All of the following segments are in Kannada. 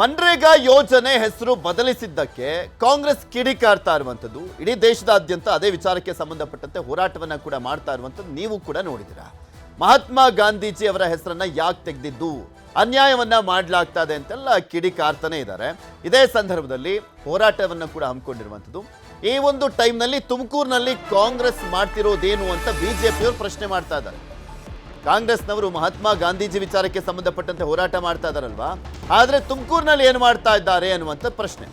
ಮನ್ರೇಗಾ ಯೋಜನೆ ಹೆಸರು ಬದಲಿಸಿದ್ದಕ್ಕೆ ಕಾಂಗ್ರೆಸ್ ಕಿಡಿಕಾರ್ತಾ ಇರುವಂಥದ್ದು. ಇಡೀ ದೇಶದಾದ್ಯಂತ ಅದೇ ವಿಚಾರಕ್ಕೆ ಸಂಬಂಧಪಟ್ಟಂತೆ ಹೋರಾಟವನ್ನು ಕೂಡ ಮಾಡ್ತಾ ಇರುವಂಥದ್ದು ನೀವು ಕೂಡ ನೋಡಿದ್ದೀರಾ. ಮಹಾತ್ಮ ಗಾಂಧೀಜಿ ಅವರ ಹೆಸರನ್ನ ಯಾಕೆ ತೆಗೆದಿದ್ದು? ಅನ್ಯಾಯವನ್ನ ಮಾಡಲಾಗ್ತಾ ಇದೆ ಅಂತೆಲ್ಲ ಕಿಡಿಕಾರ್ತಾನೆ ಇದ್ದಾರೆ. ಇದೇ ಸಂದರ್ಭದಲ್ಲಿ ಹೋರಾಟವನ್ನು ಕೂಡ ಹಮ್ಮಿಕೊಂಡಿರುವಂಥದ್ದು. ಈ ಒಂದು ಟೈಮ್ನಲ್ಲಿ ತುಮಕೂರಿನಲ್ಲಿ ಕಾಂಗ್ರೆಸ್ ಮಾಡ್ತಿರೋದೇನು ಅಂತ ಬಿಜೆಪಿಯವರು ಪ್ರಶ್ನೆ ಮಾಡ್ತಾ ಇದ್ದಾರೆ. ಕಾಂಗ್ರೆಸ್ನವರು ಮಹಾತ್ಮ ಗಾಂಧೀಜಿ ವಿಚಾರಕ್ಕೆ ಸಂಬಂಧಪಟ್ಟಂತೆ ಹೋರಾಟ ಮಾಡ್ತಾ ಇದ್ದಾರಲ್ವಾ ಆದರೆ ತುಮಕೂರಿನಲ್ಲಿ ಏನು ಮಾಡ್ತಾ ಇದ್ದಾರೆ ಅನ್ನುವಂಥ ಪ್ರಶ್ನೆ.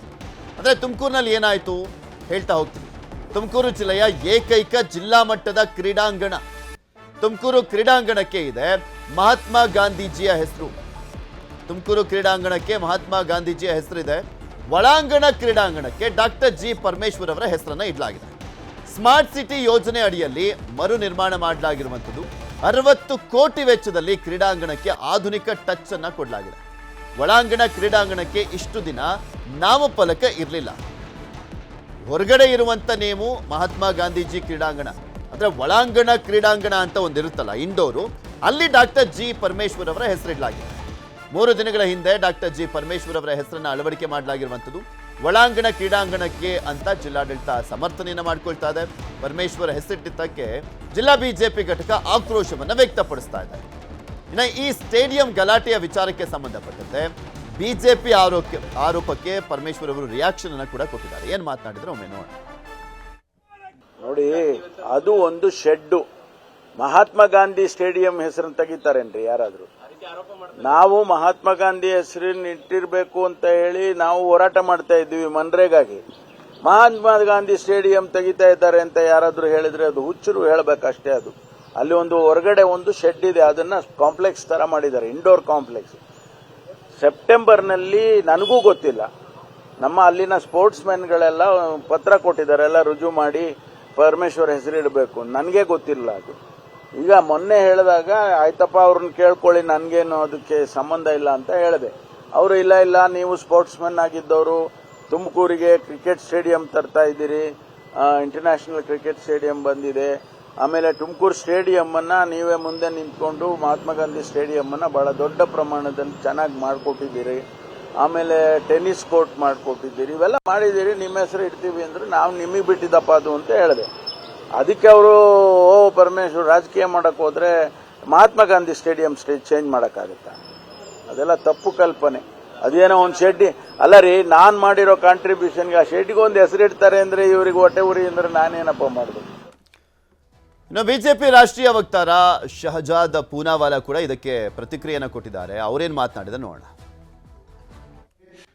ಅಂದರೆ ತುಮಕೂರಿನಲ್ಲಿ ಏನಾಯಿತು? ಹೇಳ್ತಾ ಹೋಗ್ತೀನಿ. ತುಮಕೂರು ಜಿಲ್ಲೆಯ ಏಕೈಕ ಜಿಲ್ಲಾ ಮಟ್ಟದ ಕ್ರೀಡಾಂಗಣ. ತುಮಕೂರು ಕ್ರೀಡಾಂಗಣಕ್ಕೆ ಇದೆ ಮಹಾತ್ಮ ಗಾಂಧೀಜಿಯ ಹೆಸರು. ತುಮಕೂರು ಕ್ರೀಡಾಂಗಣಕ್ಕೆ ಮಹಾತ್ಮ ಗಾಂಧೀಜಿಯ ಹೆಸರಿದೆ. ಒಳಾಂಗಣ ಕ್ರೀಡಾಂಗಣಕ್ಕೆ ಡಾಕ್ಟರ್ ಜಿ ಪರಮೇಶ್ವರ್ ಅವರ ಹೆಸರನ್ನು ಇಡಲಾಗಿದೆ. ಸ್ಮಾರ್ಟ್ ಸಿಟಿ ಯೋಜನೆ ಅಡಿಯಲ್ಲಿ ಮರು ನಿರ್ಮಾಣ ಮಾಡಲಾಗಿರುವಂಥದ್ದು. ಅರವತ್ತು ಕೋಟಿ ವೆಚ್ಚದಲ್ಲಿ ಕ್ರೀಡಾಂಗಣಕ್ಕೆ ಆಧುನಿಕ ಟಚ್ ಅನ್ನ ಕೊಡಲಾಗಿದೆ. ಒಳಾಂಗಣ ಕ್ರೀಡಾಂಗಣಕ್ಕೆ ಇಷ್ಟು ದಿನ ನಾಮಫಲಕ ಇರಲಿಲ್ಲ. ಹೊರಗಡೆ ಇರುವಂತ ನೇಮು ಮಹಾತ್ಮ ಗಾಂಧೀಜಿ ಕ್ರೀಡಾಂಗಣ. ಅಂದ್ರೆ ಒಳಾಂಗಣ ಕ್ರೀಡಾಂಗಣ ಅಂತ ಒಂದಿರುತ್ತಲ್ಲ ಇಂಡೋರು ಅಲ್ಲಿ ಡಾಕ್ಟರ್ ಜಿ ಪರಮೇಶ್ವರ್ ಅವರ ಹೆಸರಿಡಲಾಗಿದೆ. ಮೂರು ದಿನಗಳ ಹಿಂದೆ ಡಾಕ್ಟರ್ ಜಿ ಪರಮೇಶ್ವರ್ ಅವರ ಹೆಸರನ್ನ ಅಳವಡಿಕೆ ಮಾಡಲಾಗಿರುವಂಥದ್ದು. ಒಳಾಂಗಣ ಕ್ರೀಡಾಂಗಣಕ್ಕೆ ಅಂತ ಜಿಲ್ಲಾಡಳಿತ ಸಮರ್ಥನೆಯನ್ನು ಮಾಡ್ಕೊಳ್ತಾ ಇದೆ. ಪರಮೇಶ್ವರ ಹೆಸರಿಟ್ಟಿದ್ದಕ್ಕೆ ಜಿಲ್ಲಾ ಬಿಜೆಪಿ ಘಟಕ ಆಕ್ರೋಶವನ್ನು ವ್ಯಕ್ತಪಡಿಸ್ತಾ ಇದೆ. ಇನ್ನು ಈ ಸ್ಟೇಡಿಯಂ ಗಲಾಟೆಯ ವಿಚಾರಕ್ಕೆ ಸಂಬಂಧಪಟ್ಟಂತೆ ಬಿಜೆಪಿ ಆರೋಪ ಆರೋಪಕ್ಕೆ ಪರಮೇಶ್ವರ್ ಅವರು ರಿಯಾಕ್ಷನ್ ಅನ್ನು ಕೂಡ ಕೊಟ್ಟಿದ್ದಾರೆ. ಏನ್ ಮಾತನಾಡಿದ್ರೆ ಒಮ್ಮೆ ನೋಡೋಣ ನೋಡಿ, ಅದು ಒಂದು ಶೆಡ್ಡು. ಮಹಾತ್ಮ ಗಾಂಧಿ ಸ್ಟೇಡಿಯಂ ಹೆಸರನ್ನು ತೆಗಿತಾರೇನ್ರಿ ಯಾರಾದರೂ? ನಾವು ಮಹಾತ್ಮ ಗಾಂಧಿ ಹೆಸರನ್ನ ಇಟ್ಟಿರಬೇಕು ಅಂತ ಹೇಳಿ ನಾವು ಹೋರಾಟ ಮಾಡ್ತಾ ಇದ್ದೀವಿ ಮನ್ರೇಗಾಗಿ. ಮಹಾತ್ಮ ಗಾಂಧಿ ಸ್ಟೇಡಿಯಂ ತೆಗಿತಾ ಇದ್ದಾರೆ ಅಂತ ಯಾರಾದರೂ ಹೇಳಿದ್ರೆ ಅದು ಹುಚ್ಚರು ಹೇಳಬೇಕಷ್ಟೇ ಅದು. ಅಲ್ಲಿ ಒಂದು ಹೊರಗಡೆ ಒಂದು ಶೆಡ್ ಇದೆ, ಅದನ್ನ ಕಾಂಪ್ಲೆಕ್ಸ್ ತರ ಮಾಡಿದ್ದಾರೆ ಇಂಡೋರ್ ಕಾಂಪ್ಲೆಕ್ಸ್ ಸೆಪ್ಟೆಂಬರ್ನಲ್ಲಿ ನನಗೂ ಗೊತ್ತಿಲ್ಲ. ನಮ್ಮ ಅಲ್ಲಿನ ಸ್ಪೋರ್ಟ್ಸ್ ಮೆನ್ಗಳೆಲ್ಲ ಪತ್ರ ಕೊಟ್ಟಿದ್ದಾರೆ, ಎಲ್ಲ ರುಜು ಮಾಡಿ ಪರಮೇಶ್ವರ್ ಹೆಸರಿಡಬೇಕು. ನನಗೆ ಗೊತ್ತಿಲ್ಲ ಅದು. ಈಗ ಮೊನ್ನೆ ಹೇಳಿದಾಗ, ಆಯ್ತಪ್ಪ, ಅವ್ರನ್ನ ಕೇಳ್ಕೊಳ್ಳಿ, ನನಗೇನು ಅದಕ್ಕೆ ಸಂಬಂಧ ಇಲ್ಲ ಅಂತ ಹೇಳಿದೆ. ಅವರು, ಇಲ್ಲ ಇಲ್ಲ, ನೀವು ಸ್ಪೋರ್ಟ್ಸ್ ಮೆನ್ ಆಗಿದ್ದವರು, ತುಮಕೂರಿಗೆ ಕ್ರಿಕೆಟ್ ಸ್ಟೇಡಿಯಂ ತರ್ತಾ ಇದ್ದೀರಿ. ಇಂಟರ್ನ್ಯಾಷನಲ್ ಕ್ರಿಕೆಟ್ ಸ್ಟೇಡಿಯಂ ಬಂದಿದೆ. ಆಮೇಲೆ ತುಮಕೂರು ಸ್ಟೇಡಿಯಂ ಅನ್ನ ನೀವೇ ಮುಂದೆ ನಿಂತ್ಕೊಂಡು ಮಹಾತ್ಮ ಗಾಂಧಿ ಸ್ಟೇಡಿಯಂ ಅನ್ನ ಬಹಳ ದೊಡ್ಡ ಪ್ರಮಾಣದಲ್ಲಿ ಚೆನ್ನಾಗಿ ಮಾಡಿಕೊಟ್ಟಿದ್ದೀರಿ. ಆಮೇಲೆ ಟೆನ್ನಿಸ್ ಕೋರ್ಟ್ ಮಾಡಿಕೊಟ್ಟಿದ್ದೀರಿ. ಇವೆಲ್ಲ ಮಾಡಿದ್ದೀರಿ. ನಿಮ್ಮ ಹೆಸರು ಇಡ್ತೀವಿ ಅಂದ್ರೆ ನಾವು ನಿಮಗೆ ಬಿಟ್ಟಿದ್ದಪ್ಪ ಅದು ಅಂತ ಹೇಳಿದೆ. ಅದಕ್ಕೆ ಅವರು, ಓ, ಪರಮೇಶ್ವರ್, ರಾಜಕೀಯ ಮಾಡಕ್ ಹೋದ್ರೆ Mahatma Gandhi stadium stage change ಮಾಡಕ್ಕಾಗತ್ತಾ? ಅದೆಲ್ಲ ತಪ್ಪು ಕಲ್ಪನೆ. ಅದೇನೋ ಒಂದು ಶೆಡ್ಡಿ, ಅಲ್ಲ ರೀ, ನಾನು ಮಾಡಿರೋ ಕಾಂಟ್ರಿಬ್ಯೂಷನ್ಗೆ ಆ ಶೆಡ್ಗೆ ಒಂದು ಹೆಸರಿಡ್ತಾರೆ ಅಂದ್ರೆ ಇವ್ರಿಗೆ ಹೊಟ್ಟೆ ಉರಿ ಅಂದ್ರೆ ನಾನೇನಪ್ಪ ಮಾಡಬೇಕು ಇನ್ನು ಬಿಜೆಪಿ ರಾಷ್ಟ್ರೀಯ ವಕ್ತಾರ ಶಹಜಾದ್ ಪೂನಾವಾಲಾ ಕೂಡ ಇದಕ್ಕೆ ಪ್ರತಿಕ್ರಿಯೆಯನ್ನು ಕೊಟ್ಟಿದ್ದಾರೆ. ಅವರೇನು ಮಾತನಾಡಿದ ನೋಡೋಣ.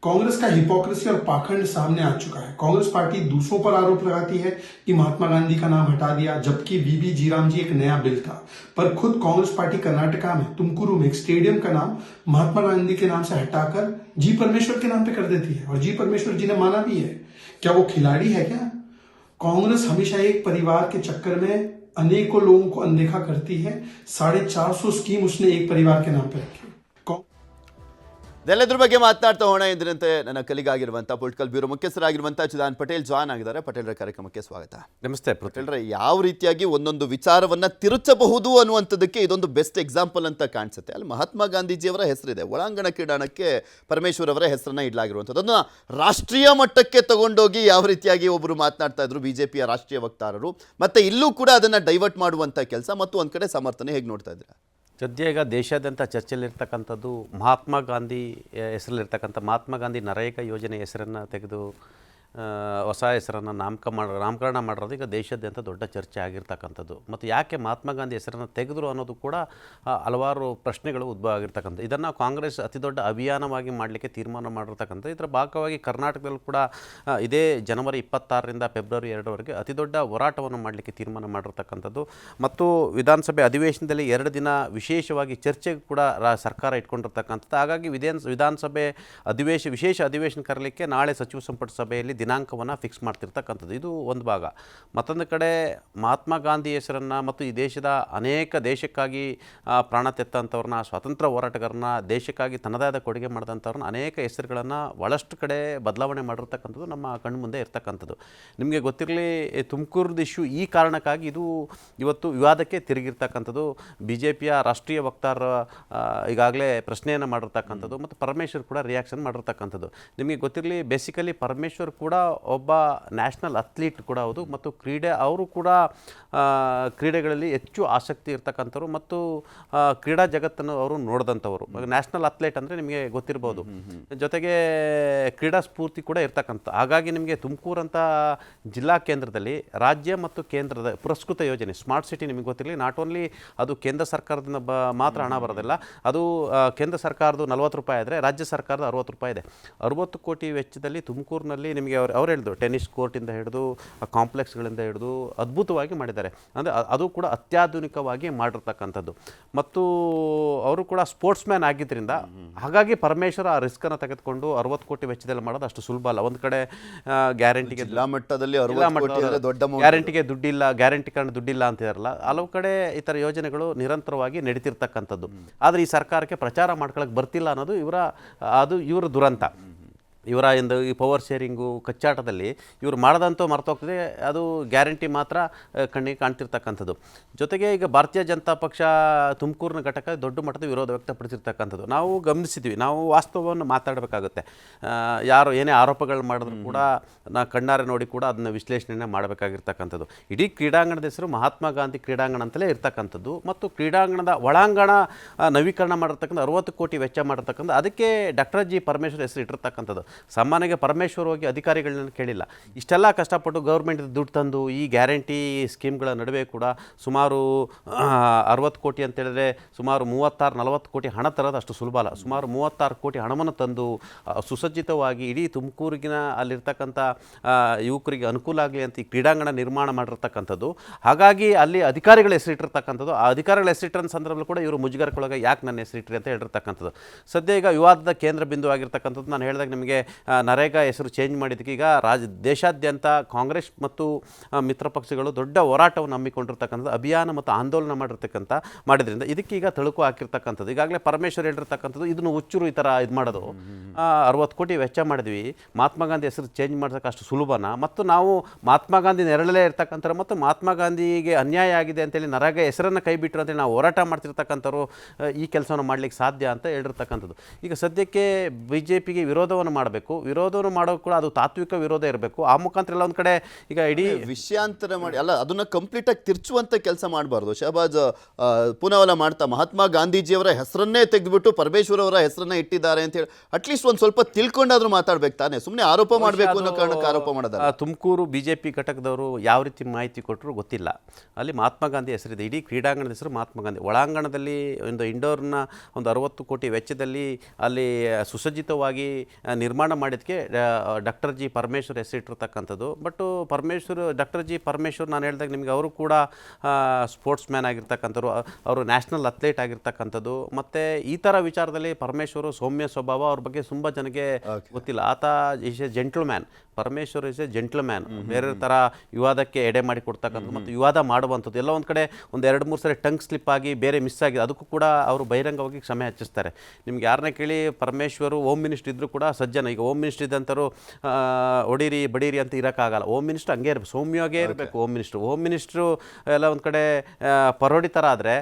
कांग्रेस का हिपोक्रेसी और पाखंड सामने आ चुका है। कांग्रेस पार्टी दूसरों पर आरोप लगाती है कि महात्मा गांधी का नाम हटा दिया, जबकि वीबी जीराम जी एक नया बिल था। पर खुद कांग्रेस पार्टी कर्नाटका में तुमकुरु में एक स्टेडियम का नाम महात्मा गांधी के नाम से हटाकर जी परमेश्वर के नाम पे कर देती है। और जी परमेश्वर जी ने माना भी है। क्या वो खिलाड़ी है क्या? कांग्रेस हमेशा एक परिवार के चक्कर में अनेकों लोगों को अनदेखा करती है। साढ़े चार सौ स्कीम उसने एक परिवार के नाम पर रखी। ಇದೆಲ್ಲದ್ರ ಬಗ್ಗೆ ಮಾತನಾಡ್ತಾ ಹೋಣ ಎಂದಿನಂತೆ ನನ್ನ ಕಲಿಗಾಗಿರುವಂಥ ಪೊಲಿಟಿಕಲ್ ಬ್ಯೂರೋ ಮುಖ್ಯಸ್ಥರಾಗಿರುವಂಥ ಚಿದಾನ್ ಪಟೇಲ್ ಜಾನ್ ಆಗಿದ್ದಾರೆ. ಪಟೇಲ್ರ ಕಾರ್ಯಕ್ರಮಕ್ಕೆ ಸ್ವಾಗತ. ನಮಸ್ತೆ ಪಟೇಲ್ರ ಯಾವ ರೀತಿಯಾಗಿ ಒಂದೊಂದು ವಿಚಾರವನ್ನ ತಿರುಚಬಹುದು ಅನ್ನುವಂಥದ್ದಕ್ಕೆ ಇದೊಂದು ಬೆಸ್ಟ್ ಎಕ್ಸಾಂಪಲ್ ಅಂತ ಕಾಣಿಸುತ್ತೆ. ಅಲ್ಲಿ ಮಹಾತ್ಮ ಗಾಂಧೀಜಿಯವರ ಹೆಸರಿದೆ. ಒಳಾಂಗಣ ಕ್ರೀಡಾಣಕ್ಕೆ ಪರಮೇಶ್ವರ್ ಅವರ ಹೆಸರನ್ನ ಇಡಲಾಗಿರುವಂಥದ್ದು. ಅದನ್ನ ರಾಷ್ಟ್ರೀಯ ಮಟ್ಟಕ್ಕೆ ತಗೊಂಡೋಗಿ ಯಾವ ರೀತಿಯಾಗಿ ಒಬ್ಬರು ಮಾತನಾಡ್ತಾ ಇದ್ರು ಬಿಜೆಪಿಯ ರಾಷ್ಟ್ರೀಯ ವಕ್ತಾರರು. ಮತ್ತೆ ಇಲ್ಲೂ ಕೂಡ ಅದನ್ನ ಡೈವರ್ಟ್ ಮಾಡುವಂಥ ಕೆಲಸ. ಮತ್ತು ಒಂದ್ ಕಡೆ ಸಮರ್ಥನೆ ಹೇಗೆ ನೋಡ್ತಾ ಇದ್ದೀರಾ? ಸದ್ಯ ಈಗ ದೇಶಾದ್ಯಂತ ಚರ್ಚೆಯಲ್ಲಿರ್ತಕ್ಕಂಥದ್ದು ಮಹಾತ್ಮ ಗಾಂಧಿ ಹೆಸರಲ್ಲಿರ್ತಕ್ಕಂಥ ಮಹಾತ್ಮ ಗಾಂಧಿ ನರೇಗಾ ಯೋಜನೆ ಹೆಸರನ್ನು ತೆಗೆದು ಹೊಸ ಹೆಸರನ್ನು ನಾಮಕ ಮಾಡ, ನಾಮಕರಣ ಮಾಡಿರೋದು ಈಗ ದೇಶಾದ್ಯಂತ ದೊಡ್ಡ ಚರ್ಚೆ ಆಗಿರ್ತಕ್ಕಂಥದ್ದು. ಮತ್ತು ಯಾಕೆ ಮಹಾತ್ಮ ಗಾಂಧಿ ಹೆಸರನ್ನು ತೆಗೆದ್ರು ಅನ್ನೋದು ಕೂಡ ಹಲವಾರು ಪ್ರಶ್ನೆಗಳು ಉದ್ಭವ ಆಗಿರ್ತಕ್ಕಂಥ ಇದನ್ನು ಕಾಂಗ್ರೆಸ್ ಅತಿ ದೊಡ್ಡ ಅಭಿಯಾನವಾಗಿ ಮಾಡಲಿಕ್ಕೆ ತೀರ್ಮಾನ ಮಾಡಿರ್ತಕ್ಕಂಥ ಇದರ ಭಾಗವಾಗಿ ಕರ್ನಾಟಕದಲ್ಲೂ ಕೂಡ ಇದೇ ಜನವರಿ ಇಪ್ಪತ್ತಾರರಿಂದ ಫೆಬ್ರವರಿ ಎರಡರವರೆಗೆ ಅತಿ ದೊಡ್ಡ ಹೋರಾಟವನ್ನು ಮಾಡಲಿಕ್ಕೆ ತೀರ್ಮಾನ ಮಾಡಿರ್ತಕ್ಕಂಥದ್ದು. ಮತ್ತು ವಿಧಾನಸಭೆ ಅಧಿವೇಶನದಲ್ಲಿ ಎರಡು ದಿನ ವಿಶೇಷವಾಗಿ ಚರ್ಚೆಗೆ ಕೂಡ ಸರ್ಕಾರ ಇಟ್ಕೊಂಡಿರ್ತಕ್ಕಂಥದ್ದು. ಹಾಗಾಗಿ ವಿಧಾನ, ವಿಧಾನಸಭೆ ಅಧಿವೇಶ, ವಿಶೇಷ ಅಧಿವೇಶನ ಕರಲಿಕ್ಕೆ ನಾಳೆ ಸಚಿವ ಸಂಪುಟ ಸಭೆಯಲ್ಲಿ ದಿನಾಂಕವನ್ನು ಫಿಕ್ಸ್ ಮಾಡ್ತಿರ್ತಕ್ಕಂಥದ್ದು. ಇದು ಒಂದು ಭಾಗ. ಮತ್ತೊಂದು ಕಡೆ ಮಹಾತ್ಮ ಗಾಂಧಿ ಹೆಸರನ್ನು ಮತ್ತು ಈ ದೇಶದ ಅನೇಕ ದೇಶಕ್ಕಾಗಿ ಪ್ರಾಣ ತೆತ್ತಂಥವ್ರನ್ನ, ಸ್ವಾತಂತ್ರ್ಯ ಹೋರಾಟಗಾರನ ದೇಶಕ್ಕಾಗಿ ತನ್ನದಾದ ಕೊಡುಗೆ ಮಾಡಿದಂಥವ್ರನ್ನ ಅನೇಕ ಹೆಸರುಗಳನ್ನು ಭಾಳಷ್ಟು ಕಡೆ ಬದಲಾವಣೆ ಮಾಡಿರ್ತಕ್ಕಂಥದ್ದು ನಮ್ಮ ಕಣ್ಣು ಮುಂದೆ ಇರ್ತಕ್ಕಂಥದ್ದು. ನಿಮಗೆ ಗೊತ್ತಿರಲಿ ತುಮಕೂರ್ದು ಇಶ್ಯೂ ಈ ಕಾರಣಕ್ಕಾಗಿ ಇದು ಇವತ್ತು ವಿವಾದಕ್ಕೆ ತಿರುಗಿರ್ತಕ್ಕಂಥದ್ದು. ಬಿ ಜೆ ಪಿಯ ರಾಷ್ಟ್ರೀಯ ವಕ್ತಾರ ಈಗಾಗಲೇ ಪ್ರಶ್ನೆಯನ್ನು ಮಾಡಿರ್ತಕ್ಕಂಥದ್ದು ಮತ್ತು ಪರಮೇಶ್ವರ್ ಕೂಡ ರಿಯಾಕ್ಷನ್ ಮಾಡಿರ್ತಕ್ಕಂಥದ್ದು. ನಿಮಗೆ ಗೊತ್ತಿರಲಿ ಬೇಸಿಕಲಿ ಪರಮೇಶ್ವರ್ ಕೂಡ ಒಬ್ಬ ನ್ಯಾಷನಲ್ ಅಥ್ಲೀಟ್ ಕೂಡ ಹೌದು. ಮತ್ತು ಕ್ರೀಡೆ ಅವರು ಕೂಡ ಕ್ರೀಡೆಗಳಲ್ಲಿ ಹೆಚ್ಚು ಆಸಕ್ತಿ ಇರ್ತಕ್ಕಂಥವ್ರು ಮತ್ತು ಕ್ರೀಡಾ ಜಗತ್ತನ್ನು ಅವರು ನೋಡಿದಂಥವ್ರು. ನ್ಯಾಷನಲ್ ಅಥ್ಲೀಟ್ ಅಂದರೆ ನಿಮಗೆ ಗೊತ್ತಿರ್ಬೋದು. ಜೊತೆಗೆ ಕ್ರೀಡಾ ಸ್ಫೂರ್ತಿ ಕೂಡ ಇರ್ತಕ್ಕಂಥ. ಹಾಗಾಗಿ ನಿಮಗೆ ತುಮಕೂರಂಥ ಅಂತ ಜಿಲ್ಲಾ ಕೇಂದ್ರದಲ್ಲಿ ರಾಜ್ಯ ಮತ್ತು ಕೇಂದ್ರದ ಪುರಸ್ಕೃತ ಯೋಜನೆ ಸ್ಮಾರ್ಟ್ ಸಿಟಿ ನಿಮಗೆ ಗೊತ್ತಿರಲಿ ನಾಟ್ ಓನ್ಲಿ ಅದು ಕೇಂದ್ರ ಸರ್ಕಾರದಿಂದ ಬ ಮಾತ್ರ ಹಣ ಬರೋದಿಲ್ಲ. ಅದು ಕೇಂದ್ರ ಸರ್ಕಾರದ ನಲವತ್ತು ರೂಪಾಯಿ ಆದರೆ ರಾಜ್ಯ ಸರ್ಕಾರದ ಅರುವತ್ತು ರೂಪಾಯಿ ಇದೆ. ಅರುವತ್ತು ಕೋಟಿ ವೆಚ್ಚದಲ್ಲಿ ತುಮಕೂರಿನಲ್ಲಿ ನಿಮಗೆ ಅವ್ರು ಅವ್ರು ಹೇಳಿದ್ರು ಟೆನ್ನಿಸ್ ಕೋರ್ಟಿಂದ ಹಿಡಿದು ಕಾಂಪ್ಲೆಕ್ಸ್ಗಳಿಂದ ಹಿಡಿದು ಅದ್ಭುತವಾಗಿ ಮಾಡಿದ್ದಾರೆ. ಅಂದರೆ ಅದು ಕೂಡ ಅತ್ಯಾಧುನಿಕವಾಗಿ ಮಾಡಿರ್ತಕ್ಕಂಥದ್ದು. ಮತ್ತು ಅವರು ಕೂಡ ಸ್ಪೋರ್ಟ್ಸ್ ಮ್ಯಾನ್ ಆಗಿದ್ದರಿಂದ ಹಾಗಾಗಿ ಪರಮೇಶ್ವರ ಆ ರಿಸ್ಕನ್ನು ತೆಗೆದುಕೊಂಡು ಅರವತ್ತು ಕೋಟಿ ವೆಚ್ಚದಲ್ಲಿ ಮಾಡೋದು ಅಷ್ಟು ಸುಲಭ ಅಲ್ಲ. ಒಂದು ಕಡೆ ಗ್ಯಾರಂಟಿಗೆ ಜಿಲ್ಲಾ ಮಟ್ಟದಲ್ಲಿ ದೊಡ್ಡ. ಗ್ಯಾರಂಟಿಗೆ ದುಡ್ಡಿಲ್ಲ ಗ್ಯಾರಂಟಿ ಕಾರಣ ದುಡ್ಡಿಲ್ಲ ಅಂತಿದಾರಲ್ಲ. ಹಲವು ಕಡೆ ಈ ಥರ ಯೋಜನೆಗಳು ನಿರಂತರವಾಗಿ ನಡೀತಿರ್ತಕ್ಕಂಥದ್ದು. ಆದರೆ ಈ ಸರ್ಕಾರಕ್ಕೆ ಪ್ರಚಾರ ಮಾಡ್ಕೊಳಕ್ಕೆ ಬರ್ತಿಲ್ಲ ಅನ್ನೋದು ಇವರ ಅದು ಇವರ ದುರಂತ. ಇವರ ಇಂದು ಈ ಪವರ್ ಶೇರಿಂಗು ಕಚ್ಚಾಟದಲ್ಲಿ ಇವರು ಮಾಡದಂತೂ ಮರ್ತೋಗ್ತದೆ, ಅದು ಗ್ಯಾರಂಟಿ ಮಾತ್ರ ಕಣ್ಣಿಗೆ ಕಾಣ್ತಿರ್ತಕ್ಕಂಥದ್ದು. ಜೊತೆಗೆ ಈಗ ಭಾರತೀಯ ಜನತಾ ಪಕ್ಷ ತುಮಕೂರಿನ ಘಟಕ ದೊಡ್ಡ ಮಟ್ಟದ ವಿರೋಧ ವ್ಯಕ್ತಪಡಿಸಿರ್ತಕ್ಕಂಥದ್ದು. ನಾವು ಗಮನಿಸಿದ್ವಿ, ನಾವು ವಾಸ್ತವವನ್ನು ಮಾತಾಡಬೇಕಾಗುತ್ತೆ. ಯಾರು ಏನೇ ಆರೋಪಗಳು ಮಾಡಿದ್ರು ಕೂಡ, ನಾ ಕಣ್ಣಾರೆ ನೋಡಿ ಕೂಡ ಅದನ್ನ ವಿಶ್ಲೇಷಣೆ ಮಾಡಬೇಕಾಗಿರ್ತಕ್ಕಂಥದ್ದು. ಇಡೀ ಕ್ರೀಡಾಂಗಣದ ಹೆಸರು ಮಹಾತ್ಮ ಗಾಂಧಿ ಕ್ರೀಡಾಂಗಣ ಅಂತಲೇ ಇರ್ತಕ್ಕಂಥದ್ದು. ಮತ್ತು ಕ್ರೀಡಾಂಗಣದ ಒಳಾಂಗಣ ನವೀಕರಣ ಮಾಡಿರ್ತಕ್ಕಂಥ ಅರವತ್ತು ಕೋಟಿ ವೆಚ್ಚ ಮಾಡಿರ್ತಕ್ಕಂಥ, ಅದಕ್ಕೆ ಡಾಕ್ಟರ್ ಜಿ ಪರಮೇಶ್ವರ್ ಹೆಸರು ಇಟ್ಟಿರ್ತಕ್ಕಂಥದ್ದು. ಸಾಮಾನ್ಯವಾಗಿ ಪರಮೇಶ್ವರ್ ಹೋಗಿ ಅಧಿಕಾರಿಗಳನ್ನ ಕೇಳಿಲ್ಲ. ಇಷ್ಟೆಲ್ಲ ಕಷ್ಟಪಟ್ಟು ಗೌರ್ಮೆಂಟ್ ದುಡ್ಡು ತಂದು ಈ ಗ್ಯಾರಂಟಿ ಸ್ಕೀಮ್ಗಳ ನಡುವೆ ಕೂಡ ಸುಮಾರು ಅರವತ್ತು ಕೋಟಿ ಅಂತೇಳಿದ್ರೆ ಸುಮಾರು ಮೂವತ್ತಾರು, ನಲವತ್ತು ಕೋಟಿ ಹಣ ತರೋದು ಅಷ್ಟು ಸುಲಭ ಅಲ್ಲ. ಸುಮಾರು ಮೂವತ್ತಾರು ಕೋಟಿ ಹಣವನ್ನು ತಂದು ಸುಸಜ್ಜಿತವಾಗಿ ಇಡೀ ತುಮಕೂರಿಗಿನ ಅಲ್ಲಿರ್ತಕ್ಕಂಥ ಯುವಕರಿಗೆ ಅನುಕೂಲ ಆಗಲಿ ಅಂತ ಈ ಕ್ರೀಡಾಂಗಣ ನಿರ್ಮಾಣ ಮಾಡಿರ್ತಕ್ಕಂಥದ್ದು. ಹಾಗಾಗಿ ಅಲ್ಲಿ ಅಧಿಕಾರಿಗಳ ಹೆಸರಿಟ್ಟಿರ್ತಕ್ಕಂಥದ್ದು ಆ ಅಧಿಕಾರಿಗಳ ಹೆಸರಿಟ್ಟಿರೋ ಸಂದರ್ಭದಲ್ಲಿ ಕೂಡ ಇವರು ಮುಜುಗರಕ್ಕೊಳಗೆ ಯಾಕೆ ನನ್ನ ಹೆಸರಿಟ್ರಿ ಅಂತ ಹೇಳಿರ್ತಕ್ಕಂಥದ್ದು. ಸದ್ಯ ಈಗ ವಿವಾದದ ಕೇಂದ್ರ ಬಿಂದು ಆಗಿರ್ತಕ್ಕಂಥದ್ದು. ನಾನು ಹೇಳಿದಾಗ ನಿಮಗೆ ನರೇಗಾ ಹೆಸರು ಚೇಂಜ್ ಮಾಡಿದ್ದಕ್ಕೆ ಈಗ ರಾಜ, ದೇಶಾದ್ಯಂತ ಕಾಂಗ್ರೆಸ್ ಮತ್ತು ಮಿತ್ರ ಪಕ್ಷಗಳು ದೊಡ್ಡ ಹೋರಾಟವನ್ನು ಹಮ್ಮಿಕೊಂಡಿರ್ತಕ್ಕಂಥದ್ದು, ಅಭಿಯಾನ ಮತ್ತು ಆಂದೋಲನ ಮಾಡಿರ್ತಕ್ಕಂಥ ಮಾಡಿದ್ರಿಂದ ಇದಕ್ಕೀಗ ತಳುಕು ಹಾಕಿರ್ತಕ್ಕಂಥದ್ದು. ಈಗಾಗಲೇ ಪರಮೇಶ್ವರ್ ಹೇಳಿರ್ತಕ್ಕಂಥದ್ದು, ಇದನ್ನು ಹುಚ್ಚರು ಈ ಥರ ಇದು ಮಾಡೋದು. ಅರವತ್ತು ಕೋಟಿ ವೆಚ್ಚ ಮಾಡಿದ್ವಿ. ಮಹಾತ್ಮ ಗಾಂಧಿ ಹೆಸರು ಚೇಂಜ್ ಮಾಡ್ಸೋಕೆ ಅಷ್ಟು ಸುಲಭನ? ಮತ್ತು ನಾವು ಮಹಾತ್ಮ ಗಾಂಧಿ ನೆರಳಲ್ಲೇ ಇರ್ತಕ್ಕಂಥ ಮತ್ತು ಮಹಾತ್ಮ ಗಾಂಧಿಗೆ ಅನ್ಯಾಯ ಆಗಿದೆ ಅಂತೇಳಿ ನರಗ ಹೆಸರನ್ನು ಕೈ ಬಿಟ್ಟರು ಅಂತೇಳಿ ನಾವು ಹೋರಾಟ ಮಾಡ್ತಿರ್ತಕ್ಕಂಥವ್ರು ಈ ಕೆಲಸವನ್ನು ಮಾಡ್ಲಿಕ್ಕೆ ಸಾಧ್ಯ ಅಂತ ಹೇಳಿರ್ತಕ್ಕಂಥದ್ದು. ಈಗ ಸದ್ಯಕ್ಕೆ ಬಿ ಜೆ ಪಿಗೆ ವಿರೋಧವನ್ನು ಮಾಡಬೇಕು. ವಿರೋಧವನ್ನು ಮಾಡೋ ಕೂಡ ಅದು ತಾತ್ವಿಕ ವಿರೋಧ ಇರಬೇಕು. ಆ ಮುಖಾಂತರ ಎಲ್ಲ ಒಂದು ಕಡೆ ಈಗ ಇಡೀ ವಿಷಯಾಂತರ ಮಾಡಿ, ಅಲ್ಲ ಅದನ್ನ ಕಂಪ್ಲೀಟ್ ಆಗಿ ತಿರ್ಚುವಂತ ಕೆಲಸ ಮಾಡಬಾರ್ದು. ಶಹಬಾಜ್ ಪುನಾವಲ ಮಾಡ್ತಾ ಮಹಾತ್ಮ ಗಾಂಧೀಜಿಯವರ ಹೆಸರನ್ನೇ ತೆಗೆದುಬಿಟ್ಟು ಪರಮೇಶ್ವರ ಅವರ ಹೆಸರನ್ನ ಇಟ್ಟಿದ್ದಾರೆ ಅಂತ ಹೇಳಿ ಅಟ್ಲೀಸ್ಟ್ ಒಂದು ಸ್ವಲ್ಪ ತಿಳ್ಕೊಂಡಾದ್ರೂ ಮಾತಾಡ್ಬೇಕು ತಾನೆ. ಸುಮ್ಮನೆ ಆರೋಪ ಮಾಡಬೇಕು ಅನ್ನೋ ಕಾರಣಕ್ಕೆ ಆರೋಪ ಮಾಡೋದಲ್ಲ. ತುಮಕೂರು ಬಿ ಜೆ ಪಿ ಘಟಕದವರು ಯಾವ ರೀತಿ ಮಾಹಿತಿ ಕೊಟ್ಟರು ಗೊತ್ತಿಲ್ಲ. ಅಲ್ಲಿ ಮಹಾತ್ಮ ಗಾಂಧಿ ಹೆಸರಿದೆ. ಇಡೀ ಕ್ರೀಡಾಂಗಣದ ಹೆಸರು ಮಹಾತ್ಮ ಗಾಂಧಿ. ಒಳಾಂಗಣದಲ್ಲಿ ಒಂದು ಇಂಡೋರ್ನ ಒಂದು ಅರವತ್ತು ಕೋಟಿ ವೆಚ್ಚದಲ್ಲಿ ಅಲ್ಲಿ ಸುಸಜ್ಜಿತವಾಗಿ ನಿರ್ಮಾಣ ಮಾಡಿದಕ್ಕೆ doctor G Parameshwar ಹೆಸರಿಟ್ಟಿರ್ತಕ್ಕಂಥದ್ದು. But Parameshwar doctor G Parameshwar ನಾನು ಹೇಳಿದಾಗ ನಿಮಗೆ ಅವರು ಕೂಡ ಸ್ಪೋರ್ಟ್ಸ್ ಮ್ಯಾನ್ ಆಗಿರ್ತಕ್ಕಂಥವ್ರು. ಅವರು ನ್ಯಾಷನಲ್ ಅಥ್ಲೇಟ್ ಆಗಿರ್ತಕ್ಕಂಥದ್ದು. ಮತ್ತು ಈ ಥರ ವಿಚಾರದಲ್ಲಿ ಪರಮೇಶ್ವರು ಸೌಮ್ಯ ಸ್ವಭಾವ ಅವ್ರ ಬಗ್ಗೆ ತುಂಬ ಜನಕ್ಕೆ ಗೊತ್ತಿಲ್ಲ. ಆತ is a gentleman Parameshwar is a gentleman ಬೇರೆ ಥರ ವಿವಾದಕ್ಕೆ ಎಡೆ ಮಾಡಿ ಕೊಡ್ತಕ್ಕಂಥ ಮತ್ತು ವಿವಾದ ಮಾಡುವಂಥದ್ದು. ಎಲ್ಲ ಒಂದು ಕಡೆ ಒಂದು ಎರಡು ಮೂರು ಸರಿ ಟಂಗ್ ಸ್ಲಿಪ್ ಆಗಿ ಬೇರೆ ಮಿಸ್ ಆಗಿದೆ ಅದಕ್ಕೂ ಕೂಡ ಅವರು ಬಹಿರಂಗವಾಗಿ ಕ್ಷಮೆ ಹಚ್ಚಿಸ್ತಾರೆ. ನಿಮ್ಗೆ ಯಾರನ್ನೇ ಕೇಳಿ ಪರಮೇಶ್ವರು ಓಮ್ ಮಿನಿಸ್ಟರ್ ಇದ್ದರೂ ಕೂಡ ಸಜ್ಜನ. ಈಗ ಓಮ್ ಮಿನಿಸ್ಟರ್ ಇದ್ದಂಥವ್ರು ಆ, ಹೊಡೀರಿ ಬಡೀರಿ ಅಂತ ಇರೋಕ್ಕಾಗಲ್ಲ. ಓಮ್ ಮಿನಿಸ್ಟರ್ ಹಂಗೆ ಇರಬೇಕು. ಸೌಮ್ಯವಾಗೇ ಇರಬೇಕು ಓಮ್ ಮಿನಿಸ್ಟ್ರು ಓಮ್ ಮಿನಿಸ್ಟ್ರು ಎಲ್ಲ ಒಂದು ಕಡೆ ಪರೋಡಿ ಥರ ಆದರೆ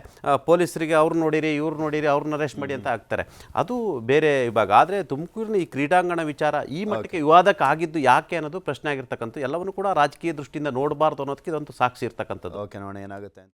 ಪೊಲೀಸರಿಗೆ ಅವ್ರು ನೋಡಿರಿ ಇವ್ರು ನೋಡಿರಿ ಅವ್ರನ್ನ ಅರೆಸ್ಟ್ ಮಾಡಿ ಅಂತ ಆಗ್ತಾರೆ. ಅದು ಬೇರೆ ವಿಭಾಗ. ಆದರೆ ತುಮಕೂರಿನ ಈ ಕ್ರೀಡಾಂಗಣ ವಿಚಾರ ಈ ಮಟ್ಟಕ್ಕೆ ವಿವಾದಕ್ಕೆ ಆಗಿದ್ದು ಯಾಕೆ ಅನ್ನೋದು ಪ್ರಶ್ನೆ ಆಗಿರ್ತಕ್ಕಂಥ ಎಲ್ಲವನ್ನು ಕೂಡ ರಾಜಕೀಯ ದೃಷ್ಟಿಯಿಂದ ನೋಡಬಾರ್ದು ಅನ್ನೋದಕ್ಕೆ ಇದೊಂದು ಸಾಕ್ಷಿ ಇರ್ತಕ್ಕಂಥದ್ದು. ಓಕೆ ನೋಡೋಣ ಏನಾಗುತ್ತೆ